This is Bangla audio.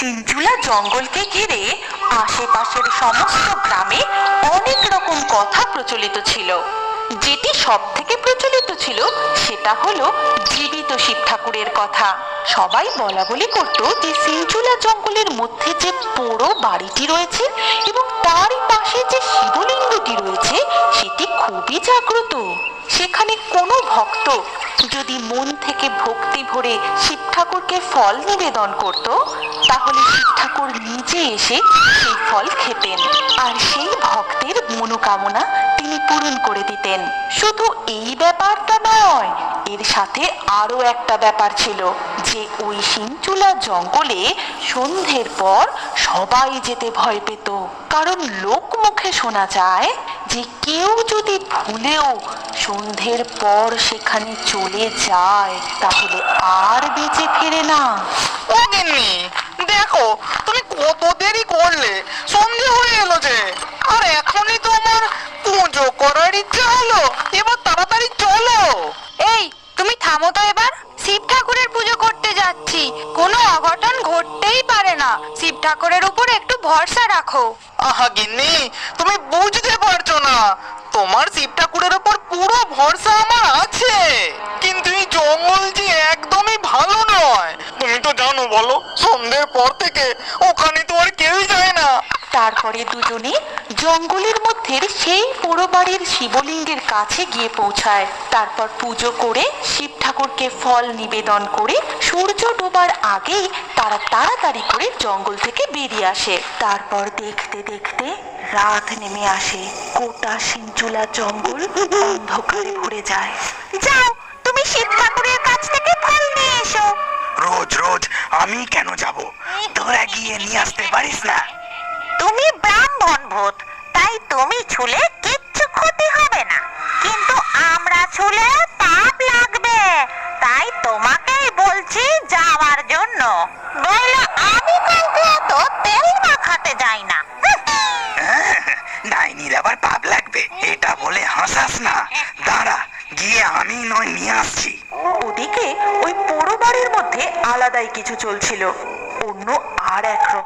সিঞ্চুলা জঙ্গলকে ঘিরে আশেপাশের সমস্ত গ্রামে অনেক রকম কথা প্রচলিত ছিল। যেটি সব থেকে প্রচলিত ছিল সেটা হলো জীবিত শিব ঠাকুরের কথা। সবাই বলা বলি করতো যে সিঞ্চুলা জঙ্গলের মধ্যে যে পোড়ো বাড়িটি রয়েছে এবং তারই পাশে যে শিবলিঙ্গটি রয়েছে, সেটি খুবই জাগ্রত। সেখানে কোনো ভক্ত যদি মন থেকে ভক্তি ভরে শিব ঠাকুরকে ফল নিবেদন করত, তাহলে শিব ঠাকুর নিজে এসে সেই ফল খেতেন। আর সেই ভক্তের মনোকামনা তিনি পূরণ করে দিতেন। শুধু এই ব্যাপারটা নয়, এর সাথে আরও একটা ব্যাপার ছিল যে ওই সিঞ্চুলা জঙ্গলে সন্ধ্যের পর সবাই যেতে ভয় পেত। কারণ লোক মুখে শোনা যায় যে কেউ যদি ভুলেও সন্ধ্যের পর সেখানে চলে যায়, তাহলে আর বেঁচে ফেরে না। দেখো, তুমি কত দেরি করলে সন্ধে হয়ে এলো যে আর এখনই তো আমার পুজো করার ইচ্ছা হলো এবার তাড়াতাড়ি চলো এই তুমি থামো তো এবার। শিব ঠাকুরের পুজো করতে যাচ্ছি। কোনো অঘটন ঘটতেই পারে না। শিব ঠাকুরের উপর একটু ভরসা রাখো। আহা গিন্নি তুমি বুঝতে পারছ না। তোমার শিব ঠাকুরের উপর পুরো ভরসা আমার আছে। কিন্তু এই জঙ্গল যে একদমই ভালো নয়। তুমি তো জানো বলো সন্ধ্যের পর থেকে ওখানে তো আর কেউই যায় না। তারপরে দুজনে জঙ্গলের মধ্যে সেই পোড়ো বাড়ির শিবলিঙ্গের কাছে গিয়ে পৌঁছায়। তারপর পুজো করে শিব ঠাকুরকে ফল নিবেদন করে সূর্য ডোবার আগেই তারা তাড়াতাড়ি করে জঙ্গল থেকে বেরিয়ে আসে। তারপর দেখতে দেখতে রাত নেমে আসে। গোটা সিঞ্চুলা জঙ্গল অন্ধকারে ভরে যায়। যাও তুমি শিব ঠাকুরের কাছ থেকে ফল নিয়ে এসো। রোজ রোজ আমি কেন যাব? তোরা গিয়ে নিয়ে আসতে পারিস না। ছুলে কিচ্ছু ক্ষতি হবে না। কিন্তু আমরা ছুলে পাপ লাগবে। তাই তোমাকেই বলছি যাওয়ার জন্য। নইলে আমি কাউকে এত তেল মাখাতে যাই না। ডাইনির আবার পাপ লাগবে এটা বলে হাসাস না। দাঁড়া গিয়ে আমি নয় নিয়ে আসছি। ওদিকে ওই পোড়ো বাড়ির মধ্যে আলাদাই কিছু চলছিল। অন্য আর এক